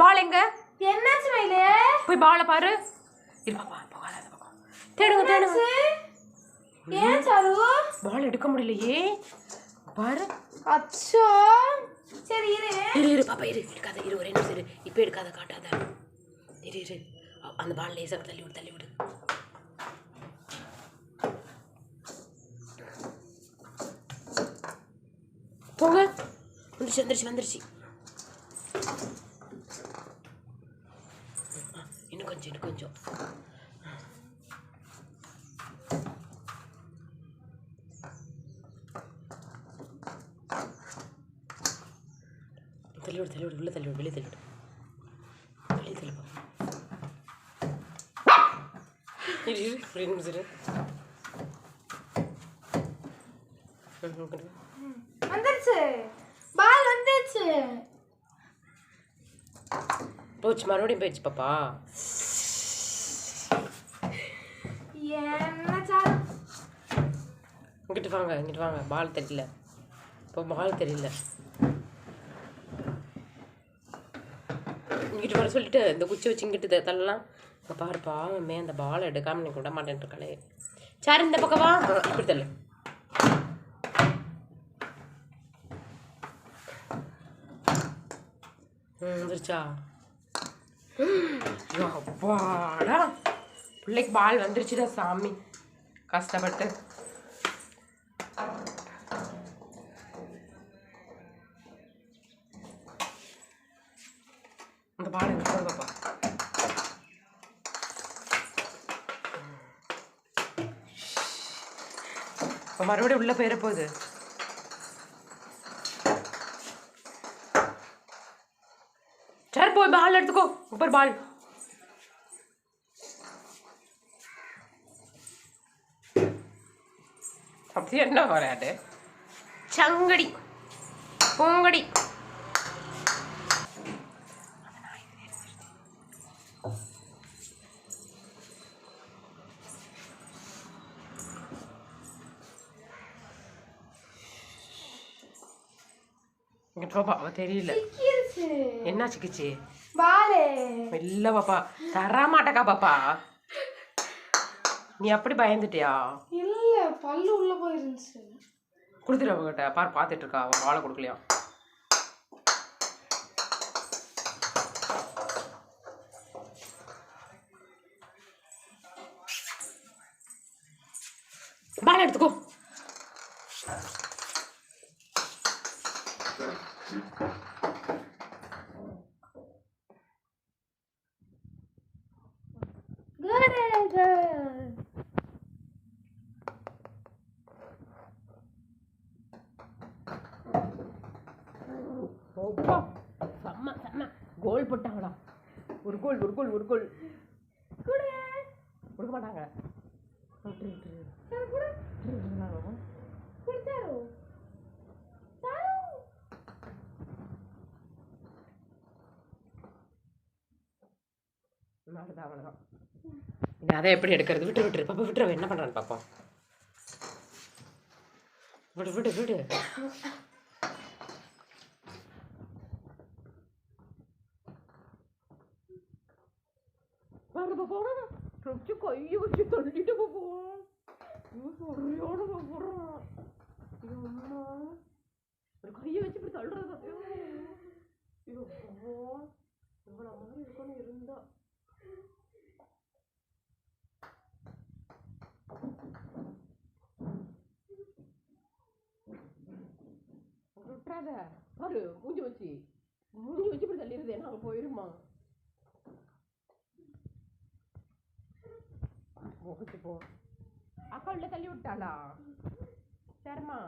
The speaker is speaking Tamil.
பால் எங்க? என்னாச்சு மயிலே போய் பாலை பாரு. இரு பாப்பா பால் அந்த பக்கம். தேடுங்க தேடுங்க. ஏன் சாரு? பால் எடுக்க முடியலையே. பாரு. அச்சோ. சரி இரு. இரு இரு பாப்பா இரு. எடுக்காத. இரு ஒரே நிமிஷம் இரு. இப்போ எடுக்காத காட்டாத. இரு இரு. அந்த பால் லேசாக தள்ளி விடு தள்ளி விடு. போங்க. வந்துருச்சு வந்துருச்சு வந்துருச்சு. கொஞ்சம் கொஞ்சம். தள்ளி விடு தள்ளி விடு தள்ளி விடு வெளியே தள்ளி வெளியே தள்ளி போ இரு இரு ஒரு நிமிஷம் இரு வந்துருச்சு. பால் வந்துருச்சு. போச்சு மறுபடியும் போயிடுச்சு பாப்பா. இங்கிட்டு வாங்க இங்கிட்டு வாங்க. பால் தெரியல. இப்போ பால் தெரியல. இங்கிட்டு வர சொல்லிட்டு இந்த குச்சி வச்சு இங்கிட்டு தள்ளலாம். இங்கே பாருப்பா மே அந்த பால் எடுக்காம நீ விட மாட்டேன்ட்டு இருக்காளே சரி இந்த பக்கம் வா. இப்படி தள்ளு. ம் வந்துருச்சா? அப்பாடா. பிள்ளைக்கு பால் வந்துருச்சுடா சாமி. கஷ்டப்பட்டு. அந்த பால் எங்க போகுது பாப்பா? இப்போ மறுபடியும் உள்ளே போயிட போகுது சரி போய் பால் எடுத்துக்கோ. சூப்பர் பால். அப்படி என்ன வராது? சங்கடி. பூங்கடி. பாப்பா அவ தெரியல. என்ன சிக்கிச்சு? இல்ல பாப்பா. தர மாட்டக்கா பாப்பா. நீ அப்படி பயந்துட்டியா? இல்ல பல்லு உள்ள போயிருந்துச்சு. கொடுத்துரு அவகிட்ட. பார் பார்த்துட்டு இருக்கா அவன் வாழை கொடுக்கலையா? பால் எடுத்துக்கோ. Good, good. ஓப்பா செம்ம செம்ம. கோல் போட்டாங்களா ஒரு கோல் ஒரு கோல் ஒரு கோல். குடு. கொடுக்க மாட்டாங்க. அவ்வளோதான் அவ்வளோதான் அதை எப்படி எடுக்கிறது? விட்டு விட்டுரு. பாப்பா விட்டுரு அவன் என்ன பண்ணுறான்னு பார்ப்போம் விடு விடு விடு. பாரு பாப்பா ரொச்சு கையை வச்சு தள்ளிட்டு பாப்பா ஐயோ, சரியான பாப்பா ஐயோ, அம்மா. ஒரு விட்டுறாத. பாரு மூஞ்சி வச்சு. மூஞ்சி வச்சு இப்படி தள்ளிடுது ஏன்னா அங்கே போயிருமா முகத்து போ. அக்கா உள்ள தள்ளி விட்டாளா? சரிம்மா.